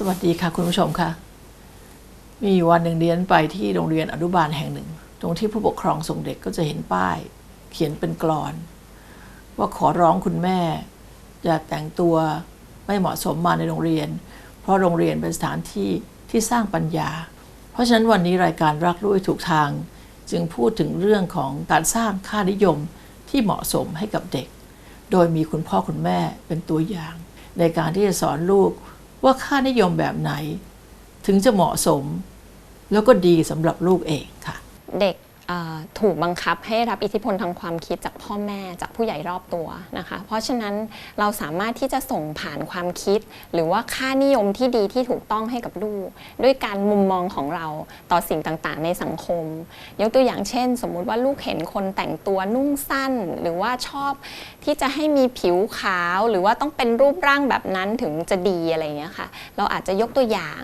สวัสดีค่ะคุณผู้ชมค่ะ มีวันหนึ่งเรียนไปที่โรงเรียนอนุบาลแห่งหนึ่ง ตรงที่ผู้ปกครองส่งเด็กก็จะเห็นป้าย เขียนเป็นกรอน ว่าขอร้องคุณแม่ อย่าแต่งตัวไม่เหมาะสมมาในโรงเรียน เพราะโรงเรียนเป็นสถานที่ที่สร้างปัญญา เพราะฉะนั้นวันนี้รายการรักด้วยถูกทาง จึงพูดถึงเรื่องของการสร้างค่านิยมที่เหมาะสมให้กับเด็ก โดยมีคุณพ่อคุณแม่เป็นตัวอย่าง ในการที่จะสอนลูกว่าค่านิยมแบบไหน ถึงจะเหมาะสม แล้วก็ดีสำหรับลูกเองค่ะ เด็ก ถูกบังคับให้รับอิทธิพลทางความคิดจากพ่อแม่จากผู้ใหญ่รอบตัวนะคะ เพราะฉะนั้นเราสามารถที่จะส่งผ่านความคิด หรือว่าค่านิยมที่ดีที่ถูกต้องให้กับลูก ด้วยการมุมมองของเราต่อสิ่งต่างๆ ในสังคม ยกตัวอย่างเช่น สมมุติว่าลูกเห็นคนแต่งตัวนุ่งสั้น หรือว่าชอบที่จะให้มีผิวขาว หรือว่าต้องเป็นรูปร่างแบบนั้นถึงจะดีอะไรอย่างเงี้ยค่ะ เราอาจจะยกตัวอย่าง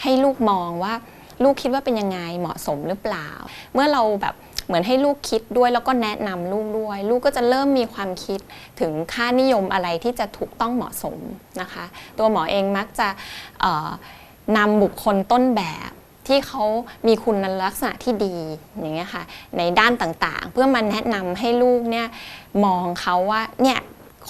ให้ลูกมองว่า ลูกคิดว่าเป็นยังไงเหมาะสมหรือเปล่า เมื่อเราแบบเหมือนให้ลูกคิดด้วยแล้วก็แนะนำลูกด้วย ลูกก็จะเริ่มมีความคิดถึงค่านิยมอะไรที่จะถูกต้องเหมาะสมนะคะ ตัวหมอเองมักจะเอ่อนำบุคคลต้นแบบที่เขามีคุณลักษณะที่ดีอย่างเงี้ยค่ะในด้านต่างๆ เพื่อมาแนะนำให้ลูกเนี่ยมองเขาว่าเนี่ย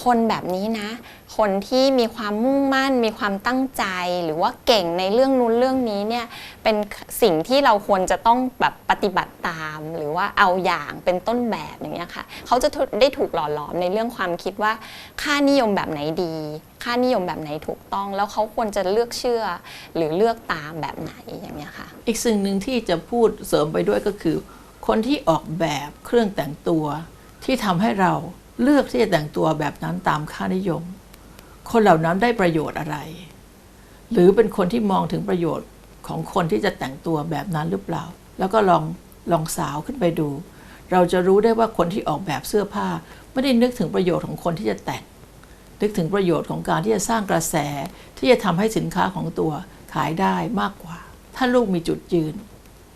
คนแบบนี้นะ คนที่มีความมุ่งมั่น มีความตั้งใจ หรือว่าเก่งในเรื่องนู้นเรื่องนี้เนี่ยเป็นสิ่งที่เราควรจะต้องแบบปฏิบัติตาม หรือว่าเอาอย่างเป็นต้นแบบอย่างเงี้ยค่ะเขาจะได้ถูกหล่อหลอมในเรื่องความคิดว่า ค่านิยมแบบไหนดี ค่านิยมแบบไหนถูกต้อง แล้วเขาควรจะเลือกเชื่อ หรือเลือกตามแบบไหนอย่างเงี้ยค่ะ อีกสิ่งหนึ่งที่จะพูดเสริมไปด้วยก็คือ คนที่ออกแบบเครื่องแต่งตัวที่ทำให้เรา เลือกที่จะแต่งตัวแบบนั้นตามค่านิยม คนเหล่านั้นได้ประโยชน์อะไร หรือเป็นคนที่มองถึงประโยชน์ของคนที่จะแต่งตัวแบบนั้นหรือเปล่า แล้วก็ลองลองสาวขึ้นไปดู เราจะรู้ได้ว่าคนที่ออกแบบเสื้อผ้า ไม่ได้นึกถึงประโยชน์ของคนที่จะแต่ง นึกถึงประโยชน์ของการที่จะสร้างกระแสที่จะทำให้สินค้าของตัวขายได้มากกว่า ถ้าลูกมีจุดยืน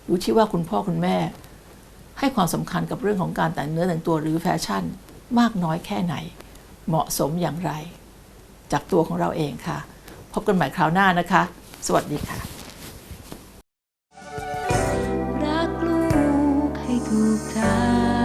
รู้ที่ว่าคุณพ่อคุณแม่ ให้ความสำคัญกับเรื่องของการแต่งเนื้อแต่งตัวหรือแฟชั่น มากน้อยแค่ไหน เหมาะสมอย่างไร จากตัวของเราเองค่ะ พบกันใหม่คราวหน้านะคะ สวัสดีค่ะ รักลูกให้ถูกทาง